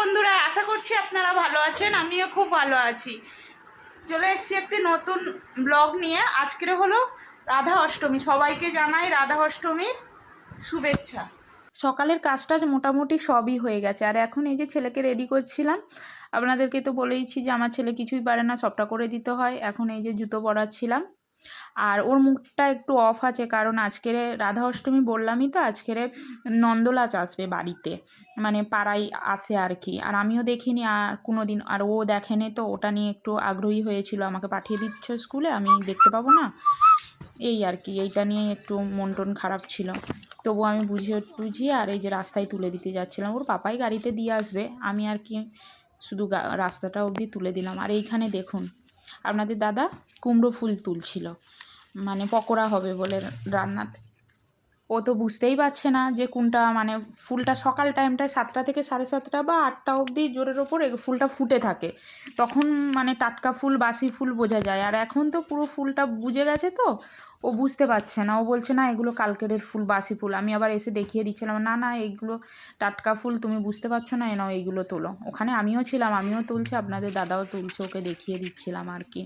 বন্ধুরা, আশা করছি আপনারা ভালো আছেন, আমিও খুব ভালো আছি। চলে এসেছি একটি নতুন ব্লগ নিয়ে। আজকের হলো রাধা অষ্টমী। সবাইকে জানাই রাধা অষ্টমীর শুভেচ্ছা। সকালের কাজটা মোটামুটি সবই হয়ে গেছে। আর এখন এই যে ছেলেকে রেডি করছিলাম, আপনাদেরকে তো বলেইছি যে আমার ছেলে কিছুই পারে না, সবটা করে দিতে হয়। এখন এই যে জুতো পরাচ্ছিলাম। আর ওর মুখটা একটু অফ আছে, কারণ আজকের রাধা অষ্টমী বললামই তো, আজকের নন্দলাচ আসবে বাড়িতে মানে পাড়ায় আসে আর কি। আর আমিও দেখিনি আর কোনো দিন আর ও দেখেনি তো, ওটা নিয়ে একটু আগ্রহী হয়েছিল, আমাকে পাঠিয়ে দিচ্ছ স্কুলে, আমি দেখতে পাবো না। এই আর কি, এইটা নিয়ে একটু মন টন খারাপ ছিল। তবু আমি বুঝিয়ে টুঝিয়ে আর এই যে রাস্তায় তুলে দিতে যাচ্ছিলাম, ওর পাপাই গাড়িতে দিয়ে আসবে, আমি আর কি শুধু রাস্তাটা অবধি তুলে দিলাম। আর এইখানে দেখুন আপনাদের দাদা কুমড়ো ফুল তুলছিল। মানে পকোড়া হবে বলে রান্নাতে। ও তো বুঝতেই পারছে না যে কোনটা মানে ফুলটা সকাল টাইমটায় সাতটা থেকে সাড়ে সাতটা বা আটটা অবধি জোরের ওপর ফুলটা ফুটে থাকে। তখন মানে টাটকা ফুল, বাসি ফুল বোঝা যায়। আর এখন তো পুরো ফুলটা বুঝে গেছে তো, ও বুঝতে পারছে না। ও বলছে, না, এগুলো কালকের ফুল, বাসি ফুল। আমি আবার এসে দেখিয়ে দিচ্ছিলাম, না না, এইগুলো টাটকা ফুল, তুমি বুঝতে পারছ না, এ নাও এইগুলো তোলো। ওখানে আমিও ছিলাম, আমিও তুলছি, আপনাদের দাদাও তুলছে, ওকে দেখিয়ে দিচ্ছিলাম আর কি।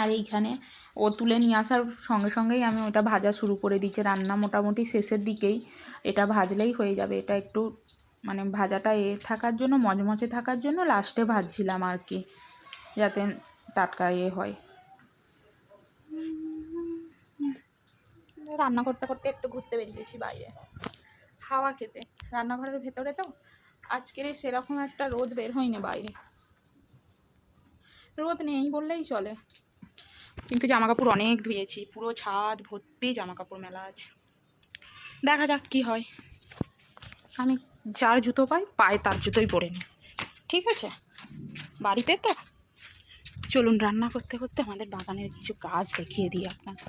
আর এইখানে ও তুলে নিয়ে আসার সঙ্গে সঙ্গেই আমি ওটা ভাজা শুরু করে দিচ্ছি রান্না মোটামুটি শেষের দিকেই এটা ভাজলেই হয়ে যাবে। এটা একটু মানে ভাজাটা এ থাকার জন্য, মজমচে থাকার জন্য লাস্টে ভাজছিলাম আর কি, যাতে টাটকা এ হয়। রান্না করতে করতে একটু ঘুরতে বেরিয়েছি বাইরে। হাওয়া খেতে। রান্নাঘরের ভেতরে তো? আজকের সেরকম একটা রোদ বের হয়নি বাইরে। রোদ নেই বললেই চলে। কিন্তু জামা কাপড় অনেক ধুয়েছি, পুরো ছাদ ভর্তি জামা কাপড় মেলা আছে। দেখা যাক কি হয়। আমি যার জুতো পাই, পায়ে তার জুতোই পরে নিই। ঠিক আছে? বাড়িতে তো? চলুন, রান্না করতে করতে আমাদের বাগানের কিছু গাছ দেখিয়ে দিই আপনাকে।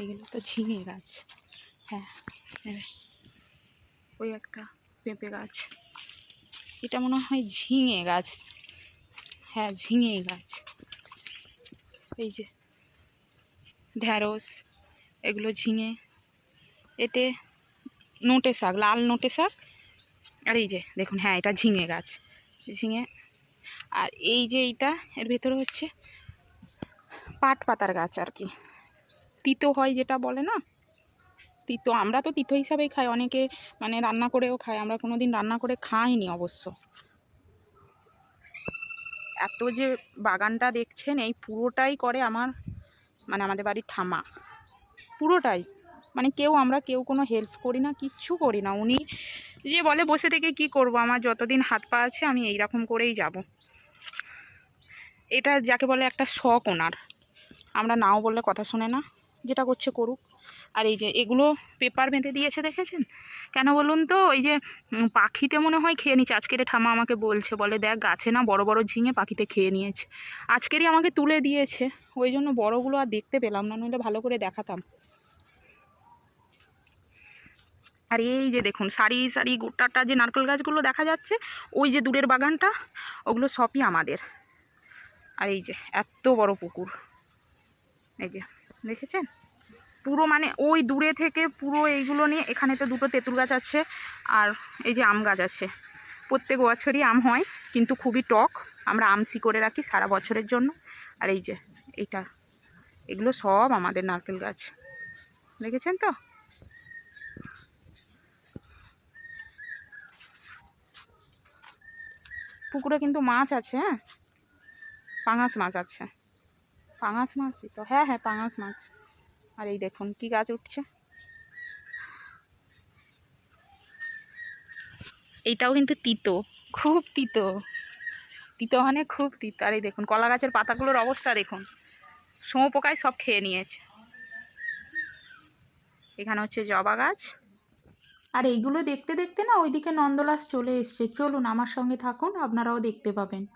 এগুলো তো ঝিঙে গাছ। হ্যাঁ হ্যাঁ। ওই একটা পেঁপে গাছ। এটা মনে হয় ঝিঙে গাছ। হ্যাঁ ঝিঙে গাছ। এই যে ঢ্যাঁড়স, এগুলো ঝিঙে। এতে নোটে শাক, লাল নোটে শাক। আর এই যে দেখুন হ্যাঁ এটা ঝিঙে গাছ। ঝিঙে। আর এই যে এইটা, এর ভেতরে হচ্ছে পাট পাতার গাছ আর কি। তিতো হয় যেটা বলে না? তিতো, আমরা তো তিতো হিসাবেই খাই, অনেকে মানে রান্না করেও খায়, আমরা কোনো দিন রান্না করে খাইনি অবশ্য। এত যে বাগানটা দেখছেন, এই পুরোটাই করে আমার মানে আমাদের বাড়ির ঠামা পুরোটাই। মানে কেউ আমরা কেউ কোনো হেল্প করি না, কিচ্ছু করি না। উনি যে বলে বসে থেকে কি করব, আমার যতদিন হাত পা আছে, আমি এই রকম করেই যাব। এটা যাকে বলে একটা শখ ওনার। আমরা নাও বললে কথা শোনে না, যেটা করছে করুক। আর এই যে এগুলো পেপার বেঁধে দিয়েছে দেখেছেন? কেন বলুন তো? ওই যে পাখিতে মনে হয় খেয়ে নিচ্ছে। আজকের ঠামা আমাকে বলছে, বলে, দেখ, গাছে না বড় বড় ঝিঙে পাখিতে খেয়ে নিয়েছে। আজকেরই আমাকে তুলে দিয়েছে। ওই জন্য বড়গুলো আর দেখতে পেলাম না, নইলে ভালো করে দেখাতাম। আর এই যে দেখুন, সারি সারি গোটাটা যে নারকেল গাছগুলো দেখা যাচ্ছে, ওই যে দূরের বাগানটা, ওগুলো সবই আমাদের। আর এই যে, এত বড় পুকুর। এই যে, দেখেছেন? পুরো মানে ওই দূরে থেকে পুরো এইগুলো নিয়ে এখানে তো দুটো তেঁতুল গাছ আছে আর এই যে আম গাছ আছে। প্রত্যেক বছরই আম হয়, কিন্তু খুবই টক। আমরা আমসি করে রাখি সারা বছরের জন্য। আর এই যে এইটা, এগুলো সব আমাদের নারকেল গাছ। দেখেছেন তো? পুকুরে কিন্তু মাছ আছে হ্যাঁ? পাঙাশ মাছ আছে। পাঙাশ মাছই তো হ্যাঁ হ্যাঁ পাঙাশ মাছ। আর এই দেখুন কি গাছ উঠছে। এইটাও কিন্তু তিতো, খুব তিতো। তিতো মানে খুব তিতো। আর এই দেখুন, কলা গাছের পাতাগুলোর অবস্থা দেখুন। পোকায় সব খেয়ে নিয়েছে। এখানে হচ্ছে জবা গাছ। আর এইগুলো দেখতে দেখতে না ওইদিকে নন্দলাস চলে এসছে। চলুন আমার সঙ্গে থাকুন, আপনারাও দেখতে পাবেন।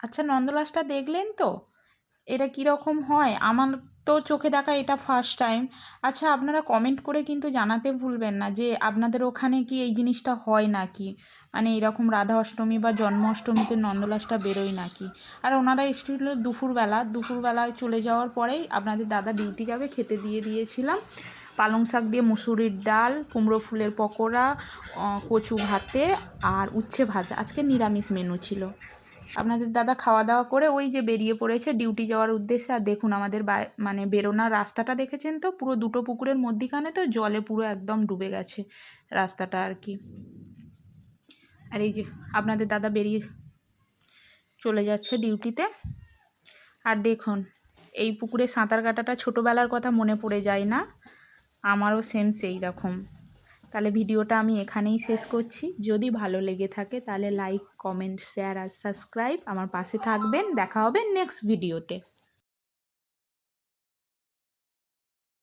আচ্ছা নন্দলাসটা দেখলেন তো? এটা কীরকম হয়? আমার তো চোখে দেখা এটা ফার্স্ট টাইম আচ্ছা আপনারা কমেন্ট করে কিন্তু জানাতে ভুলবেন না যে আপনাদের ওখানে কি এই জিনিসটা হয় নাকি? মানে এরকম রাধা অষ্টমী বা জন্মাষ্টমীতে নন্দলাসটা বেরোয় নাকি? আর ওনারা এসেছিল দুপুরবেলা। দুপুরবেলায় চলে যাওয়ার পরেই আপনাদের দাদা ডিউটি যাবে, খেতে দিয়ে দিয়েছিলাম। পালং শাক দিয়ে মুসুরির ডাল, কুমড়ো ফুলের পকোড়া কচু ভাতে আর উচ্ছে ভাজা। আজকে নিরামিষ মেনু ছিল। আপনাদের দাদা খাওয়া দাওয়া করে ওই যে বেরিয়ে পড়েছে ডিউটি যাওয়ার উদ্দেশ্যে। আর দেখুন আমাদের মানে বেরোনোর রাস্তাটা দেখেছেন তো? পুরো দুটো পুকুরের মধ্যিখানে তো জলে পুরো একদম ডুবে গেছে রাস্তাটা আর কি। আর এই যে আপনাদের দাদা বেরিয়ে চলে যাচ্ছে ডিউটিতে আর দেখুন, এই পুকুরে সাঁতার কাটাটা ছোটোবেলার কথা মনে পড়ে যায় না। আমারও সেম সেই রকম। তাহলে ভিডিওটা আমি এখানেই শেষ করছি। যদি ভালো লেগে থাকে তাহলে লাইক কমেন্ট শেয়ার আর সাবস্ক্রাইব আমার পাশে থাকবেন। দেখা হবে নেক্সট ভিডিওতে